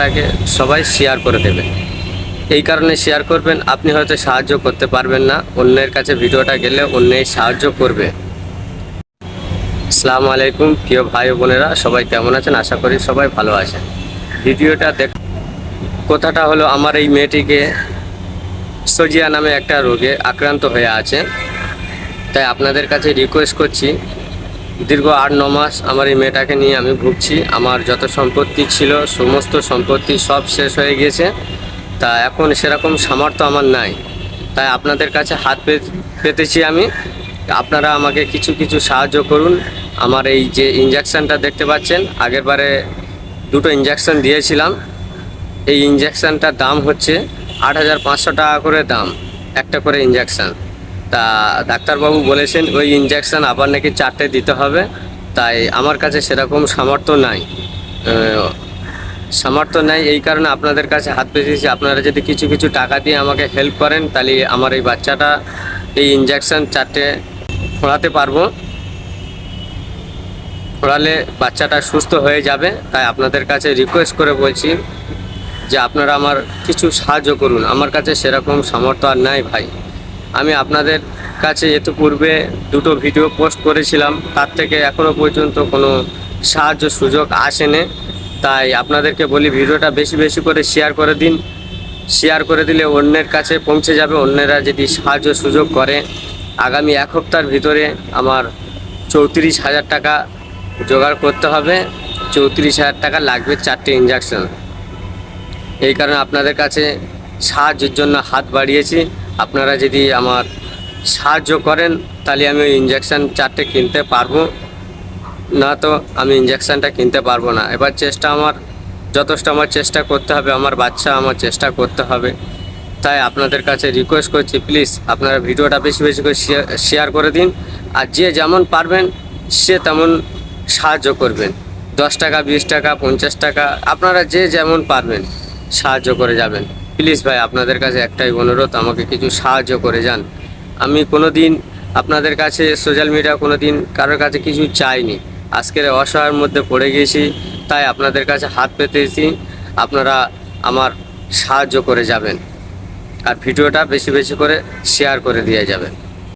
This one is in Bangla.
দেখার আগে সবাই শেয়ার করে দেবেন। এই কারণে শেয়ার করবেন, আপনি হয়তো সাহায্য করতে পারবেন না, অন্যের কাছে ভিডিওটা গেলে অন্যেই সাহায্য করবে। আসসালামু আলাইকুম, প্রিয় ভাই বোনেরা, সবাই কেমন আছেন? আশা করি সবাই ভালো আছেন। ভিডিওটা দেখ কথাটা হলো, আমার এই মেয়েটিকে সজিয়া নামে একটা রোগে আক্রান্ত হয়ে আছে। তাই আপনাদের কাছে রিকোয়েস্ট করছি দীর্ঘ আট, ন মাস আমার এই মেয়েটাকে নিয়ে আমি ভুগছি। আমার যত সম্পত্তি ছিল, সমস্ত সম্পত্তি সব শেষ হয়ে গিয়েছে। তা এখন সেরকম সামর্থ্য আমার নাই। তাই আপনাদের কাছে হাত পেতেছি আমি। আপনারা আমাকে কিছু কিছু সাহায্য করুন। আমার এই যে ইঞ্জেকশনটা দেখতে পাচ্ছেন আগেরবারে দুটো ইঞ্জেকশন দিয়েছিলাম। এই ইঞ্জেকশানটার দাম হচ্ছে আট হাজার পাঁচশো টাকা করে দাম, একটা করে ইঞ্জেকশন তা ডাক্তারবাবু বলেছেন, ওই ইঞ্জেকশন আবার নাকি চারটে দিতে হবে। তাই আমার কাছে সেরকম সামর্থ্য নাই। সামর্থ্য নাই এই কারণে আপনাদের কাছে হাত পেতেছি। আপনারা যদি কিছু কিছু টাকা দিয়ে আমাকে হেল্প করেন, তাহলে আমার এই বাচ্চাটা এই ইঞ্জেকশান চারটে ফোড়াতে পারব। ফোড়ালে বাচ্চাটা সুস্থ হয়ে যাবে। তাই আপনাদের কাছে রিকোয়েস্ট করে বলছি যে আপনারা আমার কিছু সাহায্য করুন। আমার কাছে সেরকম সামর্থ্য আর নাই ভাই। আমি আপনাদের কাছে এত পূর্বে দুটো ভিডিও পোস্ট করেছিলাম, তার থেকে এখনও পর্যন্ত কোনো সাহায্য সুযোগ আসেনি। তাই আপনাদেরকে বলি, ভিডিওটা বেশি বেশি করে শেয়ার করে দিন। শেয়ার করে দিলে অন্যের কাছে পৌঁছে যাবে, অন্যেরা যদি সাহায্য সুযোগ করে। আগামী এক সপ্তাহের ভিতরে আমার চৌত্রিশ হাজার টাকা জোগাড় করতে হবে। চৌত্রিশ হাজার টাকা লাগবে চারটে ইঞ্জেকশন এই কারণে আপনাদের কাছে সাহায্যের জন্য হাত বাড়িয়েছি। আপনারা যদি আমার সাহায্য করেন, তাহলে আমি ওই ইঞ্জেকশান চারটে কিনতে পারব। না তো, আমি ইঞ্জেকশানটা কিনতে পারব না। এবার চেষ্টা আমার, যথেষ্ট আমার চেষ্টা করতে হবে, আমার বাচ্চা আমার চেষ্টা করতে হবে। তাই আপনাদের কাছে রিকোয়েস্ট করছি প্লিজ আপনারা ভিডিওটা বেশি বেশি করে শেয়ার করে দিন। আর যে যেমন পারবেন, সে তেমন সাহায্য করবেন। দশ টাকা, বিশ টাকা, পঞ্চাশ টাকা, আপনারা যে যেমন পারবেন, সাহায্য করে যাবেন। প্লিজ ভাই, আপনাদের কাছে একটাই অনুরোধ, আমাকে কিছু সাহায্য করে যান। আমি কোনো দিন আপনাদের কাছে সোশ্যাল মিডিয়া কোনো দিন কারোর কাছে কিছু চাইনি। আজকের অসহায়ের মধ্যে পড়ে গিয়েছি, তাই আপনাদের কাছে হাত পেতেছি। আপনারা আমার সাহায্য করে যাবেন। আর ভিডিওটা বেশি বেশি করে শেয়ার করে দিয়ে যাবেন।